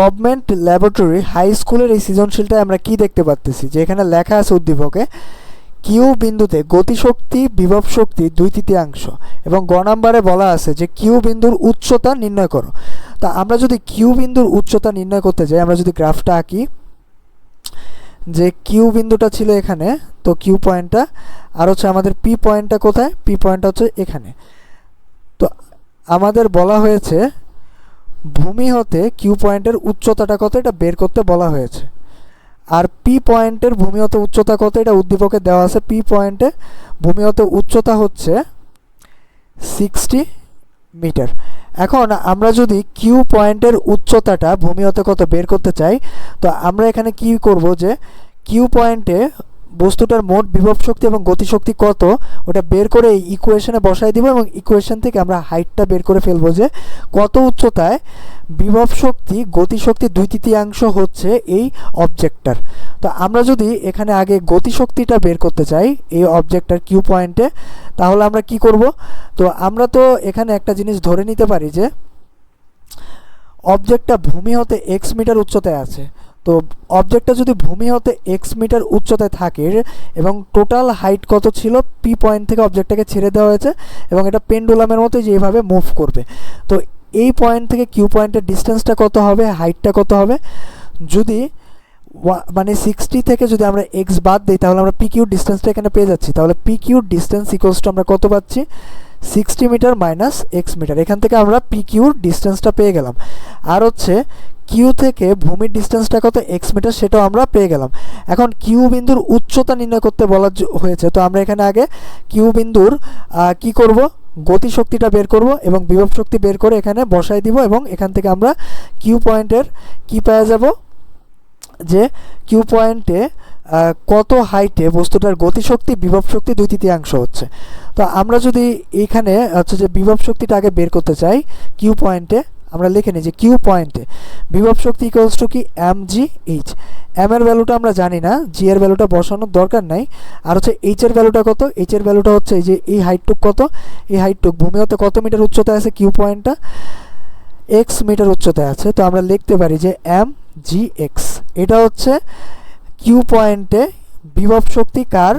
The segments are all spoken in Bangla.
গভর্নমেন্ট ল্যাবরেটরি হাই স্কুলের এই সৃজনশীলটায় আমরা কি দেখতে পাচ্তেছি যে এখানে লেখা আছে উদ্দীপকে, কিউ বিন্দুতে গতিশক্তি, বিভব শক্তি দুই তৃতীয়াংশ এবং গ নাম্বারে বলা আছে যে কিউ বিন্দুর উচ্চতা নির্ণয় করো। তা আমরা যদি কিউ বিন্দুর উচ্চতা নির্ণয় করতে যাই, আমরা যদি গ্রাফটা আঁকি, যে কিউ বিন্দুটা ছিল এখানে, তো কিউ পয়েন্টটা, আর হচ্ছে আমাদের পি পয়েন্টটা কোথায়? পি পয়েন্টটা হচ্ছে এখানে। তো আমাদের বলা হয়েছে ভূমি হতে কিউ পয়েন্টের উচ্চতাটা কত এটা বের করতে বলা হয়েছে। আর পি পয়েন্টের ভূমি হতে উচ্চতা কত এটা উদ্দীপকে দেওয়া আছে। পি পয়েন্টে ভূমি হতে উচ্চতা হচ্ছে সিক্সটি মিটার এখন আমরা যদি কিউ পয়েন্টের উচ্চতাটা ভূমি হতে কত বের করতে চাই, তো আমরা এখানে কি করব যে কিউ পয়েন্টে বস্তুটার মোট বিভব শক্তি এবং গতিশক্তি কত, ওটা বের করে ইকুয়েশনে বসাই দিব এবং ইকুয়েশন থেকে আমরা হাইটটা বের করে ফেলব যে কত উচ্চতায় বিভব শক্তি গতিশক্তি দুই তৃতীয়াংশ হচ্ছে এই অবজেক্টটার তো আমরা যদি এখানে আগে গতিশক্তিটা বের করতে চাই এই অবজেক্টটার কিউ পয়েন্টে তাহলে আমরা কি করব? তো আমরা তো এখানে একটা জিনিস ধরে নিতে পারি যে অবজেক্টটা ভূমি হতে এক্স মিটার উচ্চতায় আছে। তো অবজেক্টটা যদি ভূমি হতে এক্স মিটার উচ্চতায় থাকে এবং টোটাল হাইট কত ছিল পি পয়েন্ট থেকে অবজেক্টটাকে ছেড়ে দেওয়া হয়েছে এবং এটা পেন্ডুলামের মতো যে এইভাবে মুভ করবে। তো এই পয়েন্ট থেকে কিউ পয়েন্টের ডিস্টেন্সটা কত হবে হাইটটা কত হবে? যদি মানে সিক্সটি থেকে যদি আমরা এক্স বাদ দিই, তাহলে আমরা পি কিউর ডিস্টেন্সটা এখানে পেয়ে যাচ্ছি। তাহলে পি কিউর ডিস্টেন্স ইকোয়ালস আমরা কত পাচ্ছি? Sixty metre minus X metre এখান থেকে আমরা পি কিউর ডিস্টেন্সটা পেয়ে গেলাম। আর হচ্ছে কিউ থেকে ভূমির ডিস্টেন্সটা কত? এক্স মিটার সেটাও আমরা পেয়ে গেলাম। এখন কিউ বিন্দুর উচ্চতা নির্ণয় করতে বলা হয়েছে। তো আমরা এখানে আগে কিউ বিন্দুর কি করব? গতিশক্তিটা বের করব এবং বিভব শক্তি বের করে এখানে বসাই দিব এবং এখান থেকে আমরা কিউ পয়েন্টের কি পাওয়া যাব? যে কিউ পয়েন্টে কত হাইটে বস্তুটার গতিশক্তি, বিভব শক্তি দুই তৃতীয়াংশ হচ্ছে। তো আমরা যদি এখানে হচ্ছে যে বিভব শক্তিটা আগে বের করতে চাই কিউ পয়েন্টে আমরা লিখে নিই যে কিউ পয়েন্টে বিভব শক্তি ইকুয়ালস টু কি? এম জি এইচ এম এর ভ্যালুটা আমরা জানি না জি এর ভ্যালুটা বসানোর দরকার নাই। আর হচ্ছে এইচ এর ভ্যালুটা কত? এইচ এর ভ্যালুটা হচ্ছে এই যে এই হাইটটুক কত? এই হাইটটুক ভূমি হতে কত মিটার উচ্চতায় আছে কিউ পয়েন্টটা এক্স মিটার উচ্চতায় আছে। তো আমরা লিখতে পারি যে এম জি এক্স এটা হচ্ছে কিউ পয়েন্টে বিভব শক্তি কার?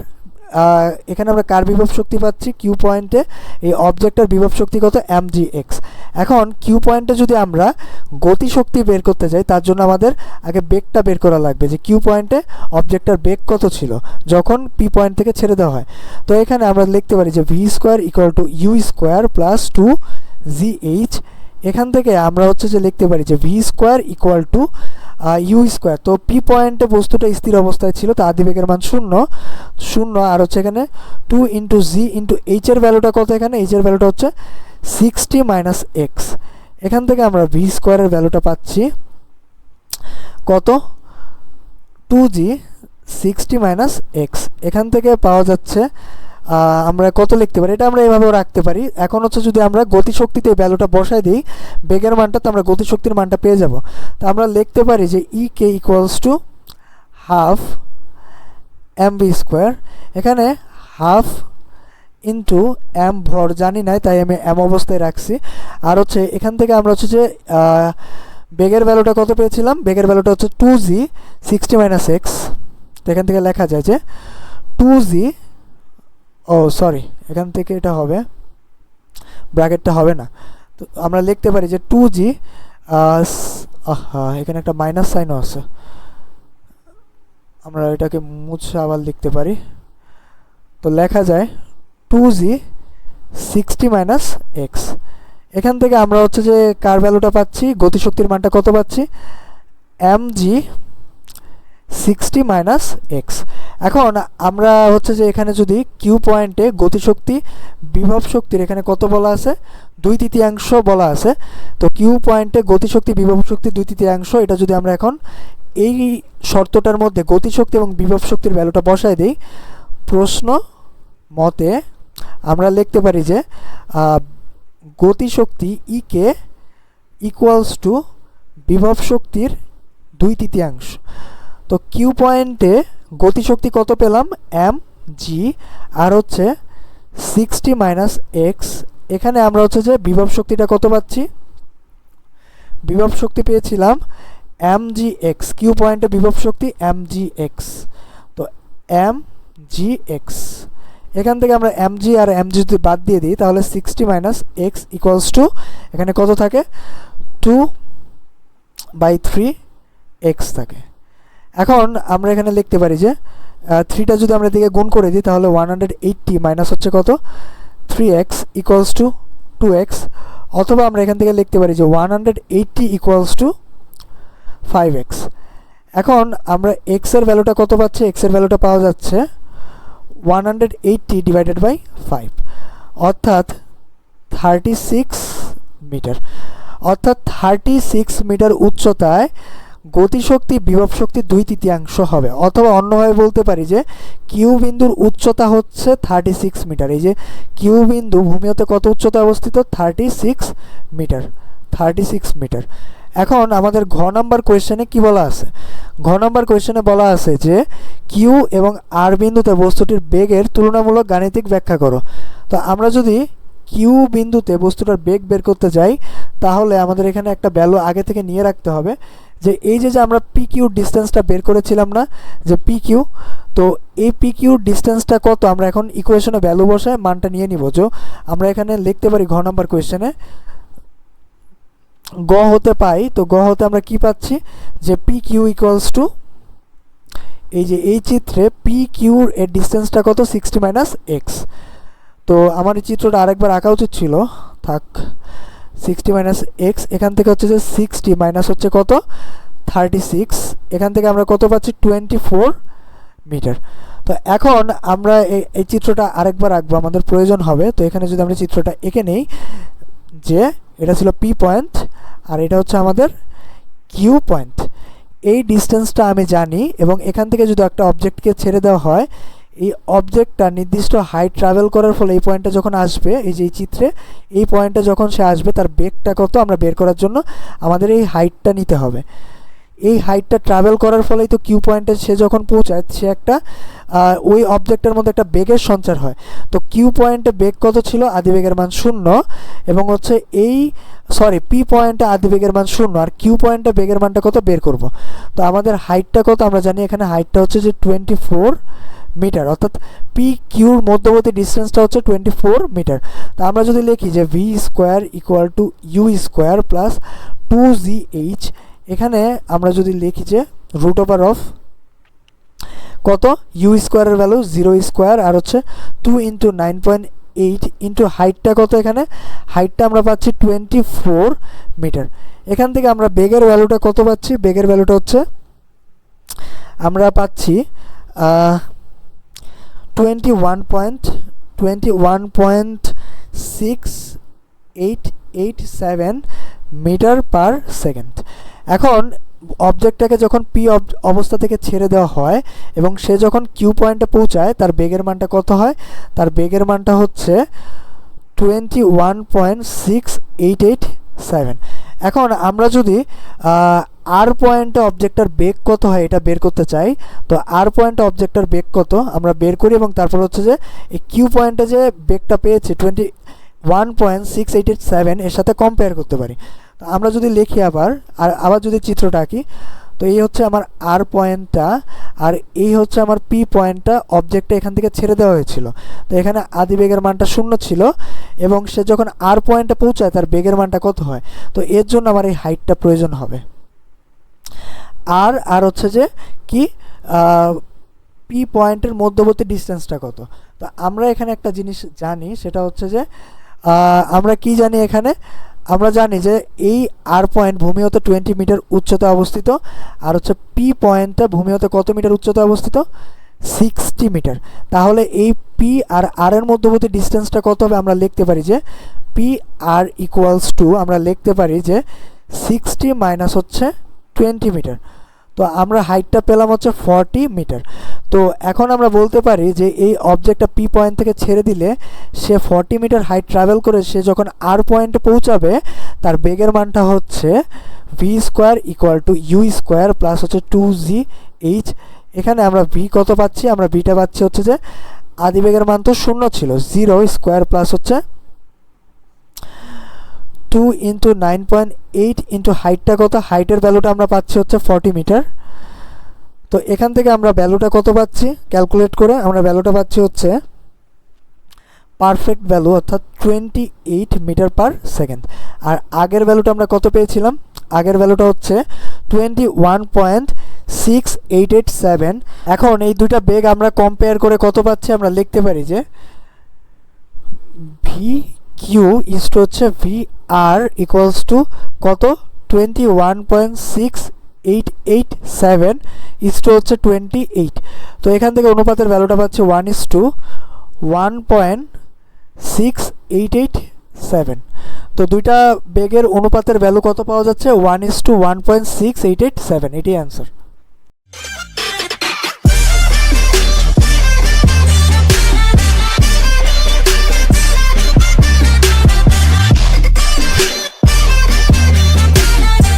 এখানে আমরা কার বিভব শক্তি পাচ্ছি? কিউ পয়েন্টে এই অবজেক্টের বিভব শক্তি কত? এম জি এক্স এখন কিউ পয়েন্টে যদি আমরা গতিশক্তি বের করতে যাই, তার জন্য আমাদের আগে বেগটা বের করা লাগবে যে কিউ পয়েন্টে অবজেক্টটার বেগ কত ছিল, যখন পি পয়েন্ট থেকে ছেড়ে দেওয়া হয়। তো এখানে আমরা লিখতে পারি যে V square equal to U square plus two G H এখান থেকে আমরা হচ্ছে যে লিখতে পারি যে V square equal to U square তো পি পয়েন্টে বস্তুটা স্থির অবস্থায় ছিল, তো আদিবেগের মান শূন্য। শূন্য আর হচ্ছে এখানে টু ইন্টু জি ইন্টু এইচের ভ্যালুটা কত এখানে? এইচের ভ্যালুটা হচ্ছে সিক্সটি মাইনাস এক্স এখান থেকে আমরা ভি স্কোয়ারের ভ্যালুটা পাচ্ছি কত? Two G sixty minus X এখান থেকে পাওয়া যাচ্ছে আমরা কত লিখতে পারি? এটা আমরা এভাবেও রাখতে পারি। এখন হচ্ছে যদি আমরা গতিশক্তিতে ভ্যালুটা বসাই দিই, বেগের মানটা তো আমরা গতিশক্তির মানটা পেয়ে যাব। তো আমরা লিখতে পারি যে E K equals to half M B square এখানে হাফ ইন্টু এম ভর জানি নাই, তাই আমি এম অবস্থায় রাখছি। আর হচ্ছে এখান থেকে আমরা হচ্ছে যে বেগের ভ্যালুটা কত পেয়েছিলাম? বেগের ভ্যালুটা হচ্ছে two G sixty minus X এখান থেকে লেখা যায় যে টু জি ও সরি এখান থেকে এটা হবে, ব্র্যাকেটটা হবে না। তো আমরা লিখতে পারি যে টু জি এখানে একটা মাইনাস সাইনও আছে। আমরা এটাকে মুছে আবার লিখতে পারি। তো লেখা যায় two G sixty minus X এখান থেকে আমরা হচ্ছে যে কার ভ্যালুটা পাচ্ছি, গতিশক্তির মানটা কত পাচ্ছি? M G sixty minus X এখন আমরা হচ্ছে যে এখানে যদি কিউ পয়েন্টে গতিশক্তি, বিভব শক্তির এখানে কত বলা আছে? দুই তৃতীয়াংশ বলা আছে। তো কিউ পয়েন্টে গতিশক্তি, বিভব শক্তি দুই তৃতীয়াংশ, এটা যদি আমরা এখন এই শর্তটার মধ্যে গতিশক্তি এবং বিভব শক্তির ভ্যালুটা বসায় দিই, প্রশ্ন মতে আমরা লিখতে পারি যে গতিশক্তি ইকে ইকুয়ালস টু বিভব শক্তির দুই তৃতীয়াংশ। তো কিউ পয়েন্টে গতিশক্তি কত পেলাম? এম জি আর হচ্ছে সিক্সটি মাইনাস এক্স এখানে আমরা হচ্ছে যে বিভব শক্তিটা কত পাচ্ছি? বিভব শক্তি পেয়েছিলাম এম জি এক্স কিউ পয়েন্টে বিভব শক্তি এম জি এক্স তো এম জি এক্স এখান থেকে আমরা এম জি আর এম জি যদি বাদ দিয়ে দিই, তাহলে sixty minus X equals to এখানে কত থাকে? টু বাই থ্রি এক্স থাকে। এখন আমরা এখানে লিখতে পারি যে থ্রিটা যদি আমরা এদিকে গুণ করে দিই, তাহলে ওয়ান হান্ড্রেড এইট্টি মাইনাস হচ্ছে কত? Three X equals to two X অথবা আমরা এখান থেকে লিখতে পারি যে one hundred eighty equals to five X এখন আমরা এক্সের ভ্যালুটা কত পাচ্ছি? এক্সের ভ্যালুটা পাওয়া যাচ্ছে one hundred eighty divided by five অর্থাৎ থার্টি সিক্স মিটার অর্থাৎ থার্টি সিক্স মিটার উচ্চতায় গতিশক্তি, বিভব শক্তি দুই তৃতীয়াংশ হবে। অথবা অন্যভাবে বলতে পারি যে কিউ বিন্দুর উচ্চতা হচ্ছে থার্টি সিক্স মিটার এই যে কিউ বিন্দু ভূমিতে কত উচ্চতা অবস্থিত? Thirty six metre thirty six metre এখন আমাদের ঘ নাম্বার কোয়েশ্চেনে কি বলা আছে? ঘ নাম্বার কোয়েশ্চেনে বলা আছে যে কিউ এবং আর বিন্দুতে বস্তুটির বেগের তুলনামূলক গাণিতিক ব্যাখ্যা করো। তো আমরা যদি কিউ বিন্দুতে বস্তুটার বেগ বের করতে যাই তাহলে আমাদের এখানে একটা ভ্যালু আগে থেকে নিয়ে রাখতে হবে, যে এই যে যে আমরা পি কিউ ডিস্টেন্সটা বের করেছিলাম না, যে পি কিউ তো এই পি কিউ ডিস্টেন্সটা কত আমরা এখন ইকুয়েশনে ভ্যালু বসায় মানটা নিয়ে নিব। যে আমরা এখানে লিখতে পারি ঘ নাম্বার কোয়েশ্চেনে গ হতে পাই, তো গ হতে আমরা কি পাচ্ছি? যে পি কিউ ইকুয়ালস টু এই যে এই চিত্রে পি কিউর এর ডিস্টেন্সটা কত? সিক্সটি মাইনাস এক্স তো আমার এই চিত্রটা আরেকবার আঁকা উচিত ছিল, থাক। সিক্সটি মাইনাস এক্স এখান থেকে হচ্ছে যে সিক্সটি মাইনাস হচ্ছে কত? থার্টি সিক্স এখান থেকে আমরা কত পাচ্ছি? টোয়েন্টি ফোর মিটার তো এখন আমরা এই চিত্রটা আরেকবার আঁকবো, আমাদের প্রয়োজন হবে। তো এখানে যদি আমরা চিত্রটা এঁকে নেই, যে এটা ছিল পি পয়েন্ট আর এটা হচ্ছে আমাদের কিউ পয়েন্ট এই ডিস্টেন্সটা আমি জানি এবং এখান থেকে যদি একটা অবজেক্টকে ছেড়ে দেওয়া হয় এই অবজেক্টটা নির্দিষ্ট হাইট ট্রাভেল করার ফলে এই পয়েন্টটা যখন আসবে, এই যে এই চিত্রে, এই পয়েন্টটা যখন সে আসবে, তার বেগটা কত আমরা বের করার জন্য আমাদের এই হাইটটা নিতে হবে। এই হাইটটা ট্রাভেল করার ফলেই তো কিউ পয়েন্টে সে যখন পৌঁছায়, সে একটা ওই অবজেক্টের মধ্যে একটা বেগের সঞ্চার হয়। তো কিউ পয়েন্টে বেগ কত ছিল? আদিবেগের মান শূন্য এবং হচ্ছে এই সরি পি পয়েন্টে আদিবেগের মান শূন্য আর কিউ পয়েন্টে বেগের মানটা কত? বের করব। তো আমাদের হাইটটা কত? আমরা জানি এখানে হাইটটা হচ্ছে যে টোয়েন্টি ফোর মিটার, অর্থাৎ পি কিউর মধ্যবর্তী ডিস্টেন্সটা হচ্ছে টোয়েন্টি ফোর মিটার তা আমরা যদি লিখি যে V square equal to U square plus two G H এখানে আমরা যদি লিখি যে রুট ওভার অফ কত? ইউ স্কোয়ারের ভ্যালু জিরো স্কোয়ার আর হচ্ছে two into nine point eight into হাইটটা কত এখানে? হাইটটা আমরা পাচ্ছি টোয়েন্টি ফোর মিটার এখান থেকে আমরা বেগের ভ্যালুটা কত পাচ্ছি? বেগের ভ্যালুটা হচ্ছে আমরা পাচ্ছি twenty one point twenty one point six eight eight seven metre per second এখন অবজেক্টটাকে যখন পি অবস্থা থেকে ছেড়ে দেওয়া হয় এবং সে যখন কিউ পয়েন্টে পৌঁছায়, তার বেগের মানটা কত হয়? তার বেগের মানটা হচ্ছে twenty one point six eight eight seven এখন আমরা যদি আর পয়েন্টে অবজেক্টটার বেগ কত হয় এটা বের করতে চাই। তো আর পয়েন্টে অবজেক্টটার বেগ কত আমরা বের করি এবং তারপর হচ্ছে যে এই কিউ পয়েন্টে যে বেগটা পেয়েছি twenty one point six eight eight seven এর সাথে কম্পেয়ার করতে পারি। তো আমরা যদি লিখি আবার, আর আবার যদি চিত্রটা আঁকি, তো এই হচ্ছে আমার আর পয়েন্টটা আর এই হচ্ছে আমার পি পয়েন্টটা অবজেক্টটা এখান থেকে ছেড়ে দেওয়া হয়েছিল। তো এখানে আদি বেগের মানটা শূন্য ছিল এবং সে যখন আর পয়েন্টে পৌঁছায়, তার বেগের মানটা কত হয়? তো এর জন্য আমার এই হাইটটা প্রয়োজন হবে। আর আর হচ্ছে যে কি পি পয়েন্টের মধ্যবর্তী ডিস্টেন্সটা কত? তো আমরা এখানে একটা জিনিস জানি, সেটা হচ্ছে যে আমরা কি জানি এখানে? আমরা জানি যে এই আর পয়েন্ট ভূমি হতে টোয়েন্টি মিটার উচ্চতা অবস্থিত, আর হচ্ছে পি পয়েন্টটা ভূমি হতে কত মিটার উচ্চতা অবস্থিত? সিক্সটি মিটার তাহলে এই পি আর আর এর মধ্যবর্তী ডিস্টেন্সটা কত হবে? আমরা লিখতে পারি যে পি আর ইকুয়ালস টু আমরা লিখতে পারি যে সিক্সটি মাইনাস হচ্ছে টোয়েন্টি মিটার। তো আমরা হাইটটা পেলাম হচ্ছে ফর্টি মিটার। তো এখন আমরা বলতে পারি যে এই অবজেক্টটা পি পয়েন্ট থেকে ছেড়ে দিলে সে ফর্টি মিটার হাইট ট্রাভেল করে সে যখন আর পয়েন্টে পৌঁছাবে, তার বেগের মানটা হচ্ছে V square equal to U square plus হচ্ছে টু জি এইচ এখানে আমরা ভি কত পাচ্ছি? আমরা ভিটা পাচ্ছি হচ্ছে যে আদি বেগের মান তো শূন্য ছিল জিরো স্কোয়ার প্লাস হচ্ছে two into nine point eight into হাইটটা কত? হাইটের ভ্যালুটা আমরা পাচ্ছি হচ্ছে ফর্টি মিটার তো এখান থেকে আমরা ভ্যালুটা কত পাচ্ছি? ক্যালকুলেট করে আমরা ভ্যালুটা পাচ্ছি হচ্ছে পারফেক্ট ভ্যালু অর্থাৎ twenty eight metre per second আর আগের ভ্যালুটা আমরা কত পেয়েছিলাম? আগের ভ্যালুটা হচ্ছে twenty one point six eight eight seven এখন এই দুইটা বেগ আমরা কম্পেয়ার করে কত পাচ্ছি? আমরা লিখতে পারি যে ভি কিউ ইস টু হচ্ছে ভি আর ইকুয়ালস টু কত? Twenty one point six eight eight seven is to হচ্ছে টোয়েন্টি এইট তো এখান থেকে অনুপাতের ভ্যালুটা পাচ্ছি one is to one point six eight eight seven তো দুইটা বেগের অনুপাতের ভ্যালু কত পাওয়া যাচ্ছে? One is to one point six eight eight seven এটাই অ্যান্সার